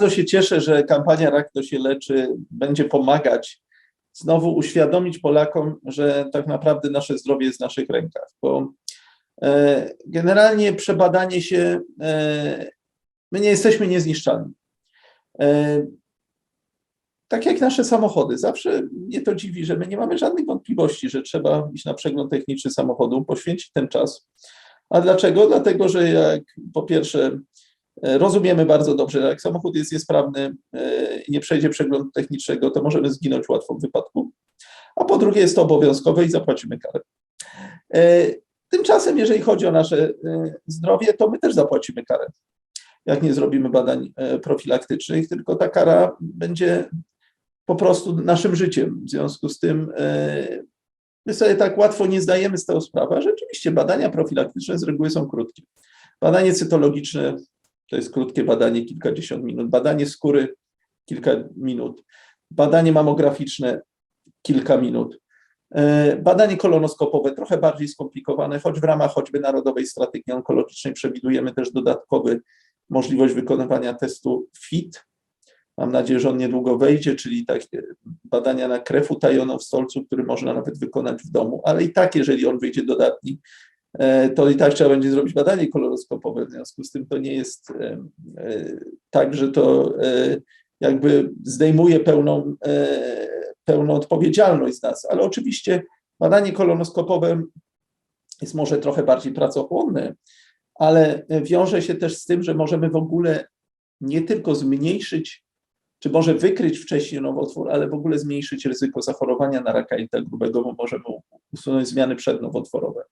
Bardzo się cieszę, że kampania Rak to się leczy będzie pomagać znowu uświadomić Polakom, że tak naprawdę nasze zdrowie jest w naszych rękach, bo e, generalnie przebadanie się, e, my nie jesteśmy niezniszczalni. E, tak jak nasze samochody. Zawsze mnie to dziwi, że my nie mamy żadnych wątpliwości, że trzeba iść na przegląd techniczny samochodu, poświęcić ten czas. A dlaczego? Dlatego, że jak po pierwsze rozumiemy bardzo dobrze, że jak samochód jest niesprawny e, i nie przejdzie przeglądu technicznego, to możemy zginąć łatwo w wypadku. A po drugie jest to obowiązkowe i zapłacimy karę. E, Tymczasem, jeżeli chodzi o nasze zdrowie, to my też zapłacimy karę. Jak nie zrobimy badań profilaktycznych, tylko ta kara będzie po prostu naszym życiem. W związku z tym my sobie tak łatwo nie zdajemy z tego sprawy, rzeczywiście badania profilaktyczne z reguły są krótkie. Badanie cytologiczne to jest krótkie badanie, kilkadziesiąt minut. Badanie skóry kilka minut. Badanie mamograficzne kilka minut. Badanie kolonoskopowe trochę bardziej skomplikowane, choć w ramach choćby Narodowej Strategii Onkologicznej przewidujemy też dodatkowy możliwość wykonywania testu FIT, Mam nadzieję, że on niedługo wejdzie, czyli takie badania na krew utajoną w stolcu, który można nawet wykonać w domu, ale i tak, jeżeli on wyjdzie dodatni, e, to i tak trzeba będzie zrobić badanie koloroskopowe. W związku z tym to nie jest e, e, tak, że to jakby zdejmuje pełną, pełną odpowiedzialność z nas, ale oczywiście badanie kolonoskopowe jest może trochę bardziej pracochłonne, ale wiąże się też z tym, że możemy w ogóle nie tylko zmniejszyć czy może wykryć wcześniej nowotwór, ale w ogóle zmniejszyć ryzyko zachorowania na raka jelita grubego, bo możemy usunąć zmiany przednowotworowe.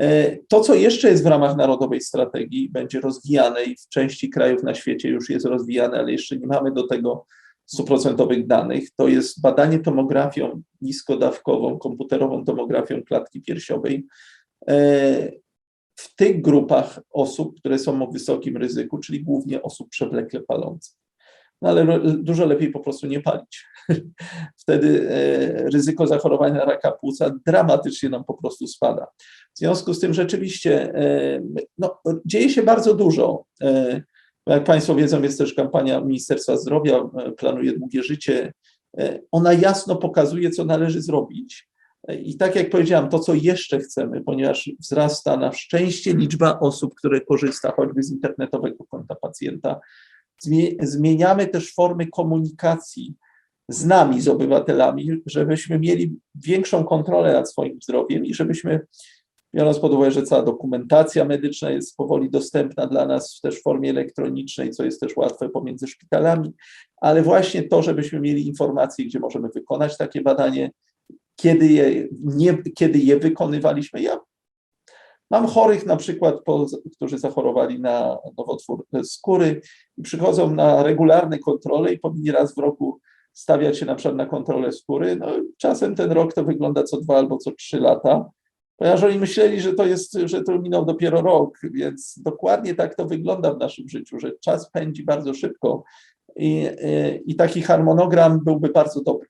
E, to, co jeszcze jest w ramach Narodowej Strategii, będzie rozwijane i w części krajów na świecie już jest rozwijane, ale jeszcze nie mamy do tego stuprocentowych danych, to jest badanie tomografią niskodawkową, komputerową tomografią klatki piersiowej. E, w tych grupach osób, które są o wysokim ryzyku, czyli głównie osób przewlekle palących no ale dużo lepiej po prostu nie palić. Wtedy e, ryzyko zachorowania na raka płuca dramatycznie nam po prostu spada. W związku z tym rzeczywiście e, no, dzieje się bardzo dużo. E, jak Państwo wiedzą, jest też kampania Ministerstwa Zdrowia, planuje długie życie. Ona jasno pokazuje, co należy zrobić. I tak jak powiedziałam, to co jeszcze chcemy, ponieważ wzrasta na szczęście liczba osób, które korzysta choćby z internetowego konta pacjenta, zmieniamy też formy komunikacji z nami, z obywatelami, żebyśmy mieli większą kontrolę nad swoim zdrowiem i żebyśmy, biorąc pod uwagę, że cała dokumentacja medyczna jest powoli dostępna dla nas też w formie elektronicznej, co jest też łatwe pomiędzy szpitalami, ale właśnie to, żebyśmy mieli informacje, gdzie możemy wykonać takie badanie, kiedy je, nie, kiedy je wykonywaliśmy. Ja Mam chorych na przykład, którzy zachorowali na nowotwór skóry i przychodzą na regularne kontrole i powinni raz w roku stawiać się na przykład na kontrolę skóry. No, czasem ten rok to wygląda co dwa albo co trzy lata, ponieważ oni myśleli, że to jest, że to minął dopiero rok, więc dokładnie tak to wygląda w naszym życiu, że czas pędzi bardzo szybko i, i taki harmonogram byłby bardzo dobry.